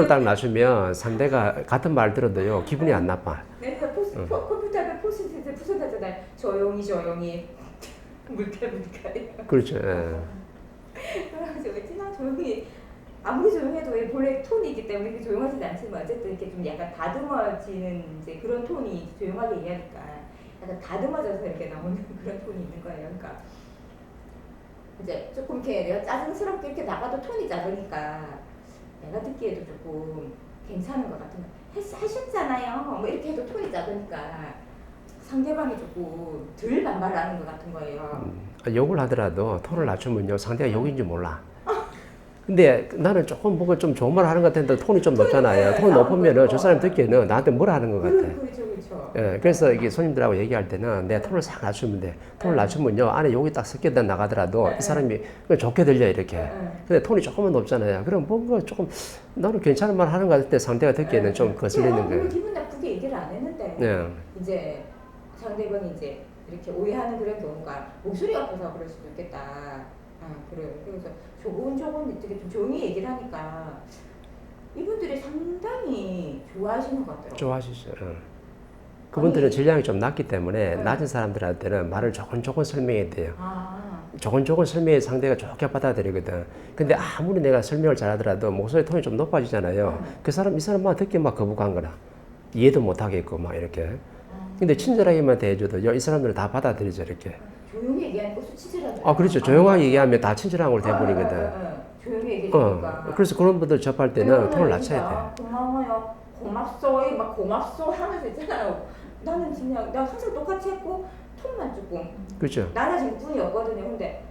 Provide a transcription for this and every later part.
이 톤을 딱 낮추면 상대가 같은 말 들어도요 기분이 안 나빠. 내가 포스, 응. 포, 컴퓨터 앞에 포스트잇에 부서졌잖아요. 조용히 조용히 물개 물개. 그렇죠. 예. 그래서 왜 지나 조용히 아무리 조용해도 왜 본래 톤이 있기 때문에 이렇게 조용하지는 않지만 어쨌든 이렇게 좀 약간 다듬어지는 이제 그런 톤이 조용하게 얘기하니까 약간 다듬어져서 이렇게 나오는 그런 톤이 있는 거예요. 그러니까 이제 조금 이렇게 내가 짜증스럽게 이렇게 나가도 톤이 작으니까 내가 듣기에도 조금 괜찮은 것 같은 하셨잖아요. 뭐 이렇게 해도 톤이 작으니까 상대방이 조금 덜 반발하는 것 같은 거예요. 음, 욕을 하더라도 톤을 낮추면요 상대가 욕인지 몰라. 근데 나는 조금 뭔가 좀 좋은 말 하는 것 같은데 톤이 좀 높잖아요. 톤이 높으면은 저 사람 듣기에는 나한테 뭐라 하는 것 같아. 그, 그렇죠. 예, 그래서 이게 손님들하고 얘기할 때는 내 톤을 싹 낮추면 돼. 톤을 낮추면요 안에 욕이 딱 섞여 나가더라도 네. 이 사람이 그냥 좋게 들려 이렇게. 네, 네. 근데 톤이 조금만 높잖아요. 그럼 뭔가 조금 나는 괜찮은 말 하는 것때 상대가 듣기에는 좀 거슬리는 그래, 거예요. 오늘 기분 나쁘게 얘기를 안 했는데 예. 이제 상대방이 이제 이렇게 오해하는 그런 경우가 목소리가 커서 그럴 수도 있겠다. 아 그래. 그래서 조곤조곤 이렇게 좀 조용히 얘기를 하니까 이분들이 상당히 좋아하시는 것 같더라고요. 좋아하시죠. 예. 그분들은 질량이 좀 낮기 때문에 네. 낮은 사람들한테는 말을 조곤조곤 설명해야 돼요. 아, 조곤조곤 설명해 상대가 좋게 받아들이거든. 근데 아무리 내가 설명을 잘하더라도 목소리 톤이 좀 높아지잖아요. 그 사람 이 사람 막 듣기 막 거부감 거라. 이해도 못 하겠고 막 이렇게. 아. 근데 친절하게만 대해줘도 이 사람들은 다 받아들이죠 이렇게. 조용히 얘기하니까 수치질하죠. 아 그렇죠. 조용하게 얘기하면 다 친절한 걸로 돼버리거든. 조용히 얘기하니까. 어. 그래서 그런 분들 접할 때는 톤을 낮춰야 돼. 고마워요. 고맙소. 막 고맙소 하면서 있잖아요. 나는 그냥 나 항상 똑같이 했고 톤만 조금 그렇죠. 낮아진 뿐이 없거든요. 근데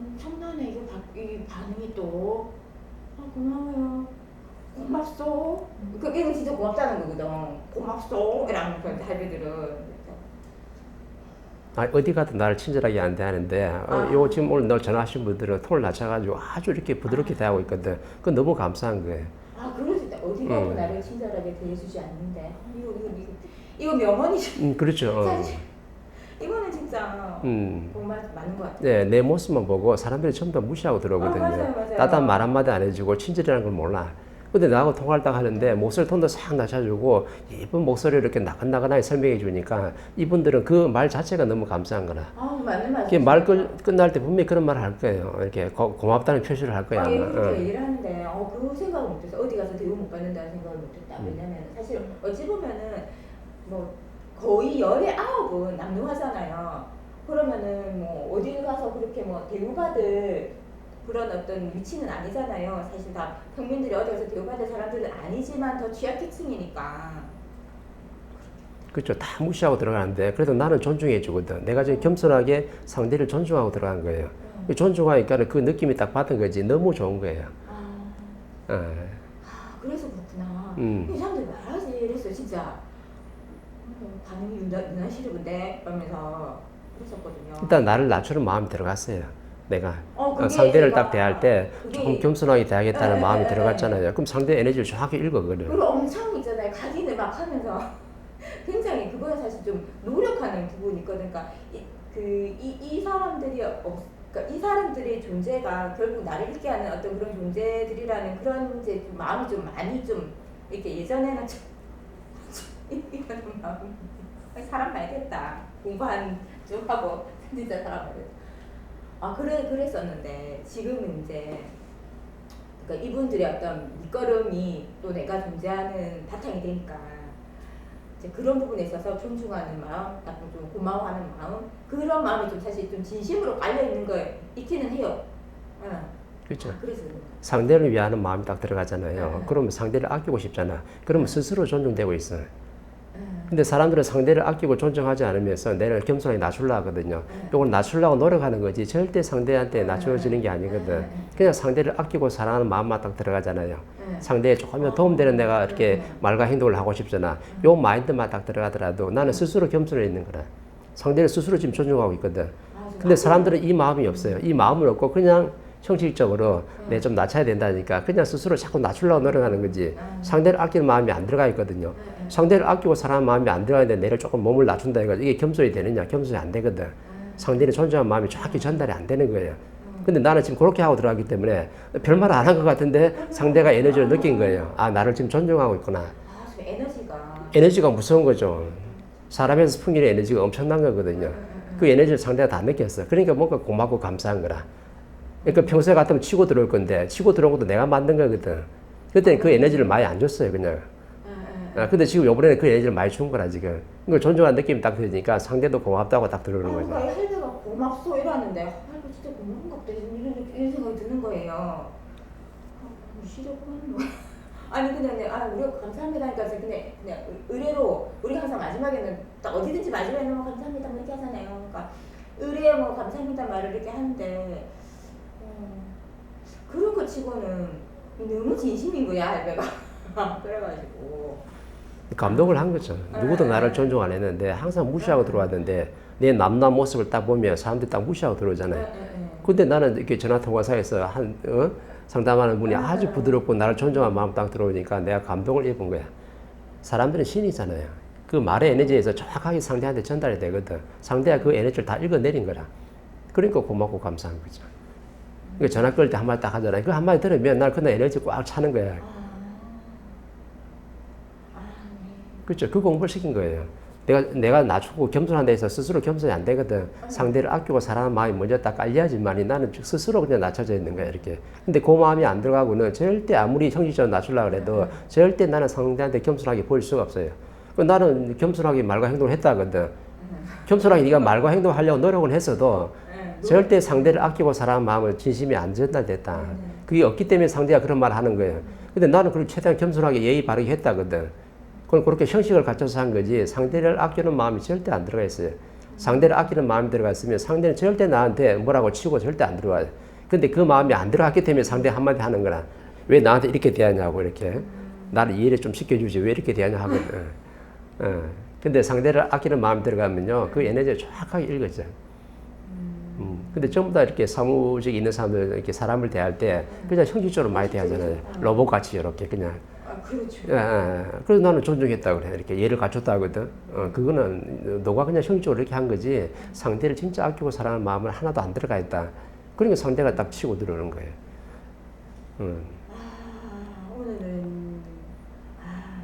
엄청나네 이거 바, 이 반응이 또 아, 고마워요. 고맙소. 그게 진짜 고맙다는 거거든. 고맙소. 이러면서 할배들은. 아, 어디 가도 나를 친절하게 안 대하는데 어, 아. 요 지금 오늘 너 전화하신 분들은 톤을 낮춰가지고 아주 이렇게 부드럽게 대하고 있거든. 그건 너무 감사한 거예요. 아 그럴 수 있다. 어디 가도 음. 나를 친절하게 대해주지 않는데 아, 이거 이거 이거 이거 명언이죠. 음, 그렇죠. 어. 사실 이거는 진짜 음. 정말 맞는 것 같아요. 네, 내 모습만 보고 사람들이 전부 다 무시하고 들어오거든요. 아, 맞아요, 맞아요. 따뜻한 말 한마디 안 해주고 친절이라는 걸 몰라. 근데 나하고 통화를 딱 하는데 목소리 톤도 싹 낮춰주고 예쁜 목소리를 이렇게 나긋나긋하게 설명해 주니까 이분들은 그 말 자체가 너무 감사한 거라. 아 맞는 말. 이게 말 끝, 끝날 때 분명히 그런 말을 할 거예요. 이렇게 고, 고맙다는 표시를 할 거야. 아. 얘기를 어. 얘기를 하는데 어, 그 생각을 못했어. 어디 가서 대우 못 받는다는 생각을 못했다. 음. 왜냐면 사실 어찌 보면은 뭐 거의 열의 아홉은 남녀하잖아요. 그러면은 뭐 어디 가서 그렇게 뭐 대우받을 그런 어떤 위치는 아니잖아요. 사실 다 평민들이 어디 가서 대우받을 사람들은 아니지만 더 취약계층이니까. 그렇죠. 다 무시하고 들어가는데 그래도 나는 존중해 주거든. 내가 지금 겸손하게 상대를 존중하고 들어간 거예요. 음. 존중하니까 그 느낌이 딱 받은 거지. 너무 좋은 거예요. 아, 어. 아, 그래서 그렇구나. 음. 이 사람들 말하지 이랬어 진짜. 어, 반응이 유나, 유나 싫은데 이러면서 그랬었거든요. 일단 나를 낮추는 마음이 들어갔어요. 내가 어, 어, 상대를 딱 대할 때 조금 겸손하게 대하겠다는 네, 마음이 네, 네, 들어갔잖아요. 그럼 상대 에너지를 정확히 읽어거든. 그리고 엄청 있잖아요. 각인을 막 하면서 굉장히 그거는 사실 좀 노력하는 부분이 있거든. 그러니까 이, 그, 이, 이 사람들이 없, 그러니까 이 사람들의 존재가 결국 나를 읽게 하는 어떤 그런 존재들이라는 그런 이제 좀 마음이 좀 많이 좀 이렇게 예전에는 좀 이거는 마음 사람 말겠다 공부한 좀 하고 진짜 사람 말겠다. 아 그래 그랬었는데 지금은 이제 그러니까 이분들의 어떤 밑거름이 또 내가 존재하는 바탕이 되니까 이제 그런 부분에 있어서 존중하는 마음, 약간 좀 고마워하는 마음 그런 마음이 좀 사실 좀 진심으로 깔려 있는 거 있기는 해요. 응. 그렇죠. 그래서 거. 상대를 위하는 마음이 딱 들어가잖아요. 네. 그러면 상대를 아끼고 싶잖아. 그러면 스스로 존중되고 있어. 근데 사람들은 상대를 아끼고 존중하지 않으면서 내를 겸손하게 낮추려 하거든요. 네. 이걸 낮추려고 노력하는 거지 절대 상대한테 낮춰지는 게 아니거든. 그냥 상대를 아끼고 사랑하는 마음만 딱 들어가잖아요. 응. 상대에 조금이라도 도움되는 내가 이렇게 말과 행동을 하고 싶잖아. 요 마인드만 딱 들어가더라도 나는 스스로 겸손해 있는 거라. 상대를 스스로 지금 존중하고 있거든. 근데 사람들은 이 마음이 없어요. 이 마음을 없고 그냥 형식적으로 음. 내좀 낮춰야 된다니까 그냥 스스로 자꾸 낮추려고 노력하는 거지. 음. 상대를 아끼는 마음이 안 들어가 있거든요. 상대를 아끼고 사랑하는 마음이 안 들어가는데 내를 조금 몸을 낮춘다 이거 이게 겸손이 되느냐? 겸손이 안 되거든. 응. 상대를 존중하는 마음이 정확히 전달이 안 되는 거예요. 응. 근데 나는 지금 그렇게 하고 들어가기 때문에 별말 안 한 것 같은데 상대가 에너지를 느낀 거예요. 아, 나를 지금 존중하고 있구나. 아, 저 에너지가. 에너지가 무서운 거죠. 사람에서 풍기는 에너지가 엄청난 거거든요. 그 에너지를 상대가 다 느꼈어. 그러니까 뭔가 고맙고 감사한 거라. 그러니까 평소에 같으면 치고 들어올 건데 치고 들어온 것도 내가 만든 거거든. 그때 그 에너지를 많이 안 줬어요, 그냥. 아, 근데 지금 요번에는 그 에너지를 많이 준 거라, 지금. 이거 존중한 느낌이 딱 들으니까 상대도 고맙다고 딱 들어오는 거죠. 뭔가 할배가 고맙소 이러는데 할배 진짜 고마운 것 같아 이런, 이런 생각이 드는 거예요. 아, 뭐 시려고 하는 거야. 아니 근데 아 우리가 감사합니다 하니까 그냥 그냥 그냥 의뢰로 우리가 항상 마지막에는 딱 어디든지 마지막에는 뭐 감사합니다 뭐 이렇게 하잖아요. 그러니까 의뢰 뭐 감사합니다 말을 이렇게 하는데 어, 그런 거 치고는 너무 진심인 거야 할배가. 그래가지고 감동을 한 거죠. 누구도 네. 나를 존중 안 했는데 항상 무시하고 들어왔는데 내 남남 모습을 딱 보면 사람들이 딱 무시하고 들어오잖아요. 예, 예, 예. 근데 나는 이렇게 전화 통화사에서 한 어? 상담하는 분이 아주 부드럽고 나를 존중한 마음 딱 들어오니까 내가 감동을 입은 거야. 사람들은 신이잖아요. 그 말의 에너지에서 정확하게 상대한테 전달이 되거든. 상대가 그 에너지를 다 읽어내린 거라. 그러니까 고맙고 감사한 거죠. 그러니까 전화 끌 때 한 마디 딱 하잖아요. 그 한 마디 들으면 날 그날 에너지 꽉 차는 거야. 아, 네. 그렇죠. 그 공부를 시킨 거예요. 내가 내가 낮추고 겸손한 데서 스스로 겸손이 안 되거든. 상대를 아끼고 사랑하는 마음이 먼저 딱 깔려야지만이 나는 스스로 그냥 낮춰져 있는 거야 이렇게. 근데 그 마음이 안 들어가고는 절대 아무리 형식적으로 낮추려고 해도 절대 나는 상대한테 겸손하게 보일 수가 없어요. 그 나는 겸손하게 말과 행동을 했다거든. 겸손하게 네가 말과 행동을 하려고 노력을 했어도 예, 절대 상대를 아끼고 사랑하는 마음을 진심이 안 전달됐다. 그게 없기 때문에 상대가 그런 말을 하는 거예요. 근데 나는 그걸 최대한 겸손하게 예의 바르게 했다거든. 그건 그렇게 형식을 갖춰서 한 거지 상대를 아끼는 마음이 절대 안 들어가 있어요. 상대를 아끼는 마음이 들어가 있으면 상대는 절대 나한테 뭐라고 치고 절대 안 들어와요. 근데 그 마음이 안 들어갔기 때문에 상대 한마디 하는 거라. 왜 나한테 이렇게 대하냐고 이렇게. 나를 이해를 좀 시켜주지 왜 이렇게 대하냐 하거든. 어. 근데 상대를 아끼는 마음이 들어가면요. 그 에너지를 정확하게 읽어져. 음. 근데 전부 다 이렇게 사무직에 있는 사람들 이렇게 사람을 대할 때 그냥 형식적으로 많이 대하잖아요. 로봇 같이 이렇게 그냥. 아 그렇죠. 예, 예. 그래서 나는 존중했다 그래. 이렇게 예를 갖췄다 하거든. 어, 그거는 너가 그냥 형식적으로 이렇게 한 거지 상대를 진짜 아끼고 사랑하는 마음은 하나도 안 들어가 있다. 그러니까 상대가 딱 치고 들어오는 거예요. 음. 아 오늘은 아,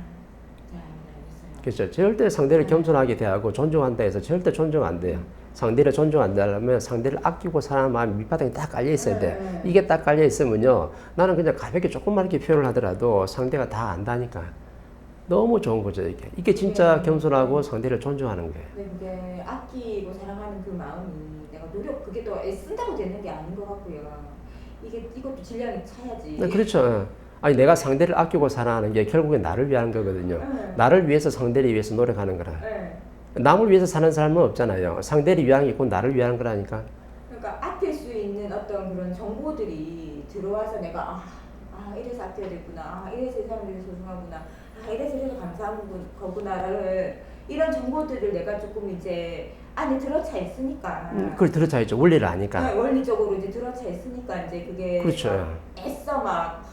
네, 알겠어요. 그렇죠. 절대 상대를 겸손하게 대하고 존중한다 해서 절대 존중 안 돼요. 상대를 존중 안 하려면 상대를 아끼고 사랑하는 마음이 밑바닥에 딱 깔려 있어야 돼. 네. 이게 딱 깔려 있으면요. 나는 그냥 가볍게 조금만 이렇게 표현을 하더라도 상대가 다 안다니까. 너무 좋은 거죠, 이게. 이게 진짜 네. 겸손하고 상대를 존중하는 거예요. 근데 아끼고 사랑하는 그 마음이 내가 노력 그게 또 애쓴다고 되는 게 아닌 것 같고요. 이게 이것도 질량이 차야지. 네, 그렇죠. 아니, 내가 상대를 아끼고 사랑하는 게 결국엔 나를 위한 거거든요. 네. 나를 위해서 상대를 위해서 노력하는 거라. 네. 남을 위해서 사는 사람은 없잖아요. 상대를 위한 게 있고 나를 위한 거라니까. 그러니까 아낄 수 있는 어떤 그런 정보들이 들어와서 내가 아, 아 이래서 아껴야 되구나. 아 이래서 이 사람들이 소중하구나. 아 이래서 이래서 감사한 거구- 거구나를 이런 정보들을 내가 조금 이제 안에 들어차 있으니까. 음, 그걸 들어차 있죠. 원리를 아니까. 네, 원리적으로 이제 들어차 있으니까 이제 그게 그렇죠. 막 애써 막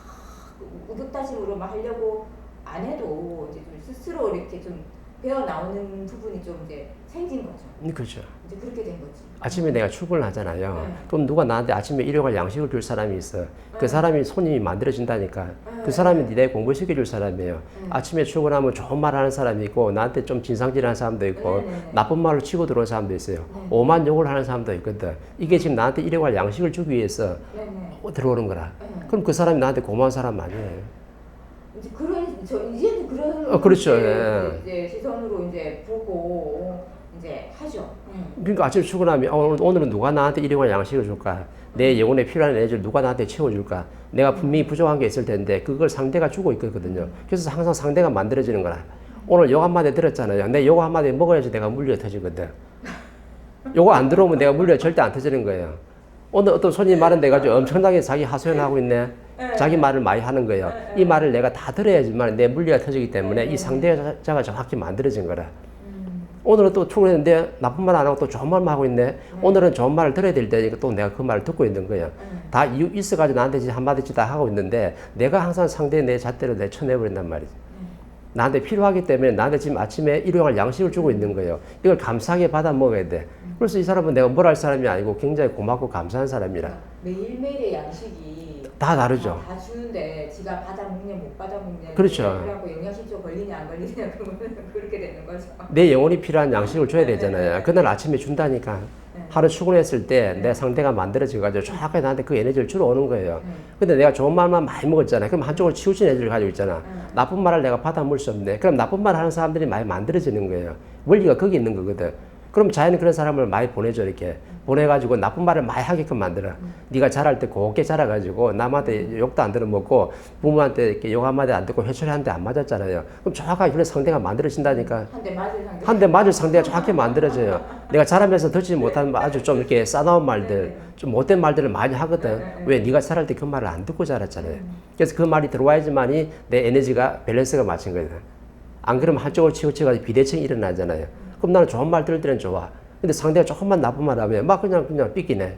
우격다짐으로 막 하려고 안 해도 이제 좀 스스로 이렇게 좀 배어 나오는 부분이 좀 이제 생긴 거죠. 음, 그렇죠. 이제 그렇게 된 거지. 아침에 내가 출근을 하잖아요. 네. 그럼 누가 나한테 아침에 일용할 양식을 줄 사람이 있어. 그 네. 사람이 손님이 만들어진다니까. 네. 그 사람이 내 공부 시켜 줄 사람이에요. 네. 아침에 출근하면 좋은 말 하는 사람이 있고, 나한테 좀 진상질하는 사람도 있고, 네, 네, 네. 나쁜 말로 치고 들어온 사람도 있어요. 네. 오만 욕을 하는 사람도 있거든. 이게 지금 나한테 일용할 양식을 주기 위해서 네네. 들어오는 거라. 네. 그럼 그 사람이 나한테 고마운 사람 아니에요. 저 이제는 그런 어, 그렇죠. 예. 이제 시선으로 이제 보고 이제 하죠. 응. 그러니까 아침에 출근하면 어, 오늘- 오늘은 누가 나한테 일용할 양식을 줄까? 내 영혼에 필요한 에너지를 누가 나한테 채워줄까? 내가 분명히 부족한 게 있을 텐데 그걸 상대가 주고 있거든요. 그래서 항상 상대가 만들어지는 거라. 오늘 욕 한마디 들었잖아요. 내 욕 한마디 먹어야지 내가 물려 터지거든. 요거 안 들어오면 내가 물려 절대 안 터지는 거예요. 오늘 어떤 손님 말은 돼가지고 엄청나게 자기 하소연하고 있네. 네. 자기 말을 많이 하는 거예요. 네, 이 말을 내가 다 들어야지만 내 물리가 터지기 때문에 이 상대자가 정확히 만들어진 거라. 음. 오늘은 또 출근했는데 나쁜 말 안 하고 또 좋은 말만 하고 있네. 오늘은 좋은 말을 들어야 될 때니까 또 내가 그 말을 듣고 있는 거야. 응. 다 이유 있어가지고 나한테 한마디씩 다 하고 있는데 내가 항상 상대의 내 잣대로 내 쳐내버린단 말이지. 나한테 필요하기 때문에 나한테 지금 아침에 일용할 양식을 주고 있는 거예요. 이걸 감사하게 받아 먹어야 돼. 그래서 이 사람은 내가 뭘 할 사람이 아니고 굉장히 고맙고 감사한 사람이라. 매일매일의 양식이 다 다르죠. 다, 다 주는데 지가 받아 먹냐 못 받아 먹냐 그렇죠. 그래갖고 영양실조 걸리냐 안 걸리냐 그러면 그렇게 되는 거죠. 내 영혼이 필요한 양식을 줘야 네, 되잖아요. 네. 그날 아침에 준다니까. 네. 하루 출근했을 때 내 상대가 만들어져가지고 정확하게 나한테 그 에너지를 주러 오는 거예요. 네. 근데 내가 좋은 말만 많이 먹었잖아요. 그럼 한쪽으로 치우친 에너지를 가지고 있잖아. 네. 나쁜 말을 내가 받아 먹을 수 없네. 그럼 나쁜 말 하는 사람들이 많이 만들어지는 거예요. 원리가 거기 있는 거거든. 그럼 자연은 그런 사람을 많이 보내줘 이렇게 보내가지고 나쁜 말을 많이 하게끔 만들어. 네가 자랄 때 곱게 자라가지고 남한테 욕도 안 들어먹고 부모한테 이렇게 욕 한마디 안 듣고 회초리 한 대 안 맞았잖아요. 그럼 정확하게 그런 상대가 만들어진다니까. 한 대 맞을 상대. 한 대 맞을 상대가 정확히 만들어져요. 내가 자라면서 듣지 못한 아주 좀 이렇게 싸나운 말들, 좀 못된 말들을 많이 하거든. 왜 네가 자랄 때 그 말을 안 듣고 자랐잖아요. 그래서 그 말이 들어와야지만이 내 에너지가 밸런스가 맞춘 거예요. 안 그러면 한쪽으로 치우쳐가지고 비대칭이 일어나잖아요. 그럼 나는 좋은 말 들을 때는 좋아. 근데 상대가 조금만 나쁜 말 하면 막 그냥 그냥 삐끼네.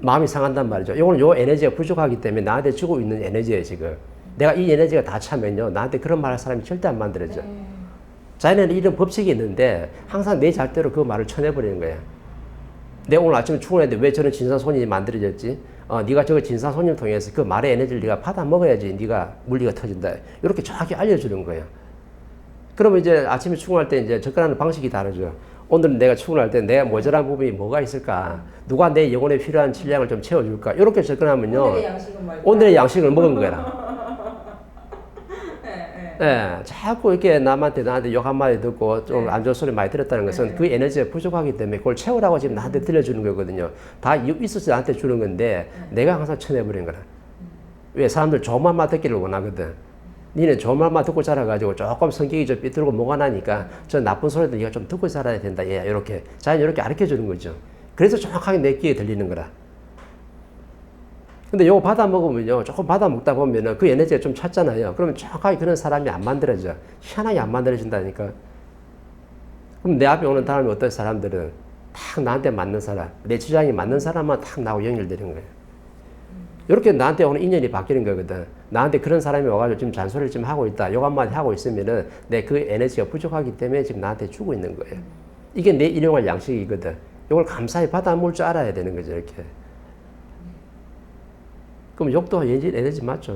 마음이 상한단 말이죠. 이거는 요 에너지가 부족하기 때문에 나한테 주고 있는 에너지예요, 지금. 내가 이 에너지가 다 차면요. 나한테 그런 말 할 사람이 절대 안 만들어져. 네. 자기는 이런 법칙이 있는데 항상 내 잘대로 그 말을 쳐내버리는 거야. 내가 오늘 아침에 출근했는데 왜 저런 진사손이 만들어졌지? 어, 네가 저거 진사손을 통해서 그 말의 에너지를 네가 받아 먹어야지 네가 물리가 터진다. 이렇게 정확히 알려주는 거야. 그러면 이제 아침에 출근할 때 이제 접근하는 방식이 다르죠. 오늘은 내가 출근할 때 내가 모자란 부분이 뭐가 있을까? 누가 내 영혼에 필요한 질량을 좀 채워줄까? 이렇게 접근하면요. 오늘의 양식은 뭘까? 오늘의 양식을 먹은 거야. 네, 네. 예, 자꾸 이렇게 남한테 나한테 욕 한마디 듣고 좀 네. 안 좋은 소리 많이 들었다는 것은 네. 그 에너지가 부족하기 때문에 그걸 채우라고 지금 나한테 들려주는 거거든요. 다 있어서 나한테 주는 건데 내가 항상 쳐내버린 거라. 왜 사람들 말만 듣기를 원하거든. 니는 좋은 말만 듣고 자라가지고 조금 성격이 좀 삐뚤고 뭐가 나니까 저 나쁜 소리도 네가 좀 듣고 살아야 된다. 예, 이렇게 자연 이렇게 가르쳐 주는 거죠. 그래서 정확하게 내 귀에 들리는 거라. 근데 요거 받아 먹으면요. 조금 받아 먹다 보면은 그 에너지가 좀 찼잖아요. 그러면 정확하게 그런 사람이 안 만들어져. 희한하게 안 만들어진다니까. 그럼 내 앞에 오는 사람이 어떤 사람들은 딱 나한테 맞는 사람, 내 주장이 맞는 사람만 딱 나하고 연결되는 거예요. 이렇게 나한테 오는 인연이 바뀌는 거거든. 나한테 그런 사람이 와가지고 지금 잔소리를 좀 하고 있다. 욕 한마디 하고 있으면은 내 그 에너지가 부족하기 때문에 지금 나한테 주고 있는 거예요. 이게 내 일용할 양식이거든. 이걸 감사히 받아 먹을 줄 알아야 되는 거죠, 이렇게. 그럼 욕도 에너지, 에너지 맞죠?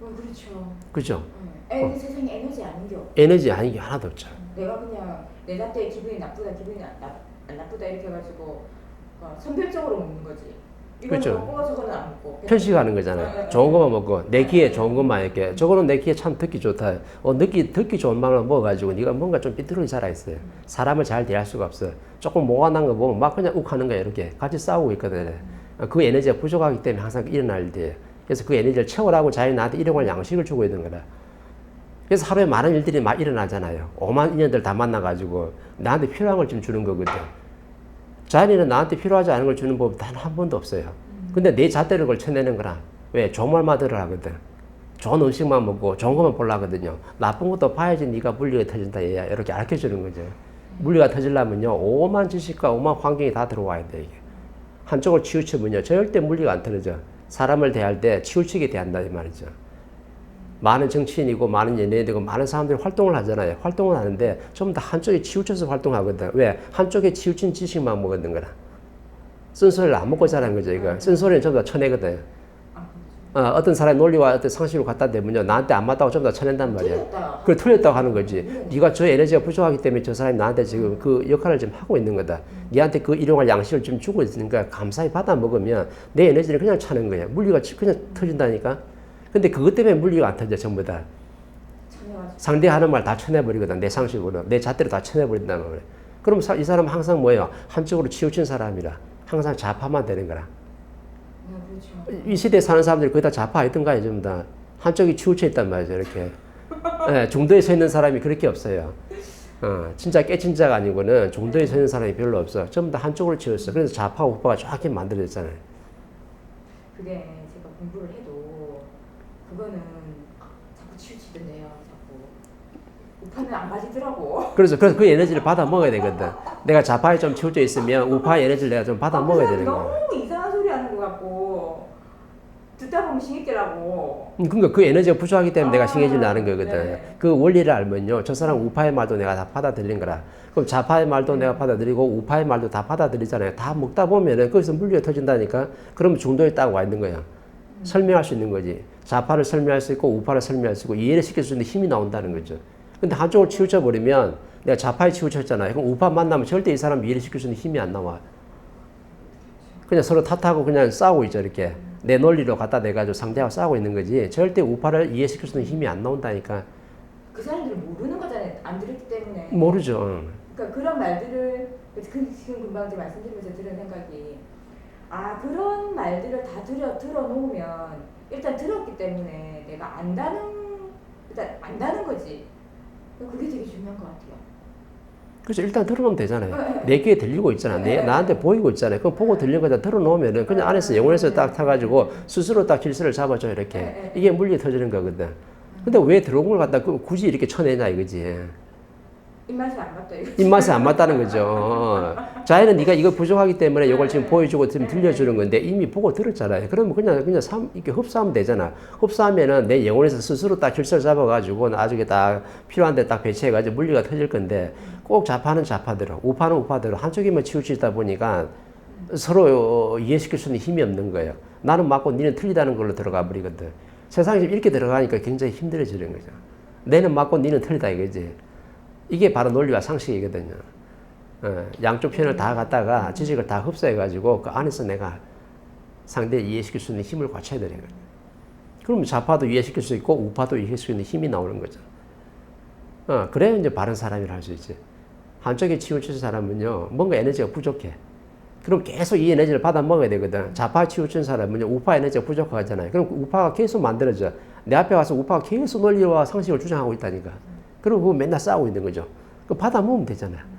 어, 그렇죠. 그죠? 네. 에너지 세상에 에너지 아닌 게 없. 에너지 아닌 게 하나도 없죠. 내가 그냥 내 자때 기분이 나쁘다 기분이 나, 나, 안 나쁘다 이렇게 해가지고 어, 선별적으로 먹는 거지. 그렇죠. 먹고 저거는 안 먹고. 그냥 편식하는 거잖아요. 좋은 것만 먹고 내 귀에 좋은 것만 이렇게 저거는 내 귀에 참 듣기 좋다. 어 듣기 듣기 좋은 말만 먹어가지고 네가 뭔가 좀 삐뚤어져 살아 있어요. 사람을 잘 대할 수가 없어. 조금 모아난 거 보면 막 그냥 욱하는 거야 이렇게 같이 싸우고 있거든. 어, 그 에너지가 부족하기 때문에 항상 일어날 때. 그래서 그 에너지를 채우라고 자연이 나한테 일용할 양식을 주고 있는 거라. 그래서 하루에 많은 일들이 막 일어나잖아요. 오만 인연들 다 만나가지고 나한테 필요한 걸좀 주는 거거든. 자연이는 나한테 필요하지 않은 걸 주는 법단한 번도 없어요. 근데 내 잣대를 걸 쳐내는 거라. 왜? 말만 들으라거든. 좋은 음식만 먹고 좋은 것만 보려거든요. 나쁜 것도 봐야지 네가 물리가 터진다 얘야. 이렇게 알려 주는 거죠. 물리가 터지려면요. 오만 지식과 오만 환경이 다 들어와야 돼 이게. 한쪽을 치우치면요. 절대 물리가 안 틀어져. 사람을 대할 때 치우치게 대한다 이 말이죠. 많은 정치인이고 많은 연예인이고 많은 사람들이 활동을 하잖아요. 활동을 하는데 전부 다 한쪽에 치우쳐서 활동하거든. 왜? 한쪽에 치우친 지식만 먹었는 거라. 쓴소리를 안 먹고 자란 거죠, 이거. 쓴소리는 전부 다 쳐내거든. 아, 어, 어떤 사람이 논리와 어떤 상식으로 갖다 대면요. 나한테 안 맞다고 전부 다 쳐낸단 말이야. 틀렸다. 그걸 틀렸다고 하는 거지. 네가 저 에너지가 부족하기 때문에 저 사람이 나한테 지금 그 역할을 좀 하고 있는 거다. 네한테 그 일용할 양식을 좀 주고 있으니까 감사히 받아 먹으면 내 에너지는 그냥 차는 거야. 물리가 치- 그냥 터진다니까. 근데 그것 때문에 물리가 안 터져 전부 다. 참여가지고. 상대 하는 말 다 쳐내버리거든. 내 상식으로. 내 잣대로 다 쳐내버린단 말이야. 그럼 사- 이 사람은 항상 뭐예요? 한쪽으로 치우친 사람이라. 항상 좌파만 되는 거라. 네, 그렇죠. 이 시대에 사는 사람들이 거의 다 좌파이던가요, 전부 다. 한쪽이 치우쳐 있단 말이죠, 이렇게. 예, 중도에 서 있는 사람이 그렇게 없어요. 어, 진짜 깨친 자가 아니고는 중도에 서 있는 사람이 별로 없어. 전부 다 한쪽으로 치웠어. 그래서 좌파, 우파가 정확히 만들어졌잖아요. 그게 제가 공부를 그거는 자꾸 치우치던데요. 자꾸 우파는 안 가지더라고. 그래서, 그래서 그 에너지를 받아 먹어야 되거든. 내가 좌파에 좀 치우쳐 있으면 우파의 에너지를 내가 좀 받아 먹어야 되는 거야. 너무 이상한 소리 하는 것 같고 듣다 보면 싱있더라고. 음, 그러니까 그 에너지가 부족하기 때문에 내가 아, 싱해진다는 거거든. 네. 그 원리를 알면요. 저 사람 우파의 말도 내가 다 받아들인 거라. 그럼 좌파의 말도 내가 받아들이고 우파의 말도 다 받아들이잖아요. 다 먹다 보면은 거기서 물리가 터진다니까. 그러면 중도에 딱 와 있는 거야. 설명할 수 있는 거지. 좌파를 설명할 수 있고 우파를 설명할 수 있고 이해를 시킬 수 있는 힘이 나온다는 거죠. 근데 한쪽을 치우쳐 버리면 내가 좌파에 치우쳤잖아요. 그럼 우파 만나면 절대 이 사람 이해를 시킬 수 있는 힘이 안 나와. 그냥 서로 탓하고 그냥 싸우고 있죠 이렇게 내 논리로 갖다 대가지고 상대하고 싸우고 있는 거지 절대 우파를 이해시킬 수 있는 힘이 안 나온다니까 그 사람들은 모르는 거잖아요. 안 들었기 때문에. 모르죠 응. 그러니까 그런 말들을 그 지금 금방 말씀드리면서 들은 생각이 아 그런 말들을 다 들어 들어놓으면 일단 들었기 때문에 내가 안다는 일단 안다는 거지. 그게 되게 중요한 것 같아요. 그래서 일단 들어놓으면 되잖아요. 네. 내 귀에 들리고 있잖아. 내, 나한테 보이고 있잖아요. 그럼 보고 들린 거다 들어놓으면은 그냥 안에서 영혼에서 딱 타가지고 스스로 딱 질서를 잡아줘 이렇게. 네, 네. 이게 물리 터지는 거거든. 근데 왜 들어온 걸 갖다 그 굳이 이렇게 쳐내냐 이거지 입맛이 안 맞다 이거. 입맛에 안 맞다는 거죠. 자연은 네가 이거 부족하기 때문에 이걸 지금 보여주고 지금 들려주는 건데 이미 보고 들었잖아요. 그러면 그냥 그냥 삼, 이렇게 흡수하면 되잖아. 흡수하면은 내 영혼에서 스스로 딱 질서를 잡아가지고 나중에 딱 필요한데 딱 배치해가지고 물리가 터질 건데 꼭 좌파는 좌파대로, 우파는 우파대로 한쪽에만 치우치다 보니까 서로 이해시킬 수 있는 힘이 없는 거예요. 나는 맞고 니는 틀리다는 걸로 들어가 버리거든. 세상에 이렇게 들어가니까 굉장히 힘들어지는 거죠. 내는 맞고 니는 틀리다 이거지. 이게 바로 논리와 상식이거든요. 어, 양쪽 편을 다 갖다가 지식을 다 흡수해가지고 그 안에서 내가 상대를 이해시킬 수 있는 힘을 갖춰야 되는 거예요. 그러면 좌파도 이해시킬 수 있고 우파도 이해시킬 수 있는 힘이 나오는 거죠. 어, 그래야 이제 바른 사람이라 할 수 있지. 한쪽에 치우친 사람은요, 뭔가 에너지가 부족해. 그럼 계속 이 에너지를 받아 먹어야 되거든. 좌파 치우친 사람은요, 우파 에너지가 부족하잖아요. 그럼 그 우파가 계속 만들어져. 내 앞에 와서 우파가 계속 논리와 상식을 주장하고 있다니까. 그거 맨날 싸우고 있는 거죠. 그 받아 먹으면 되잖아요.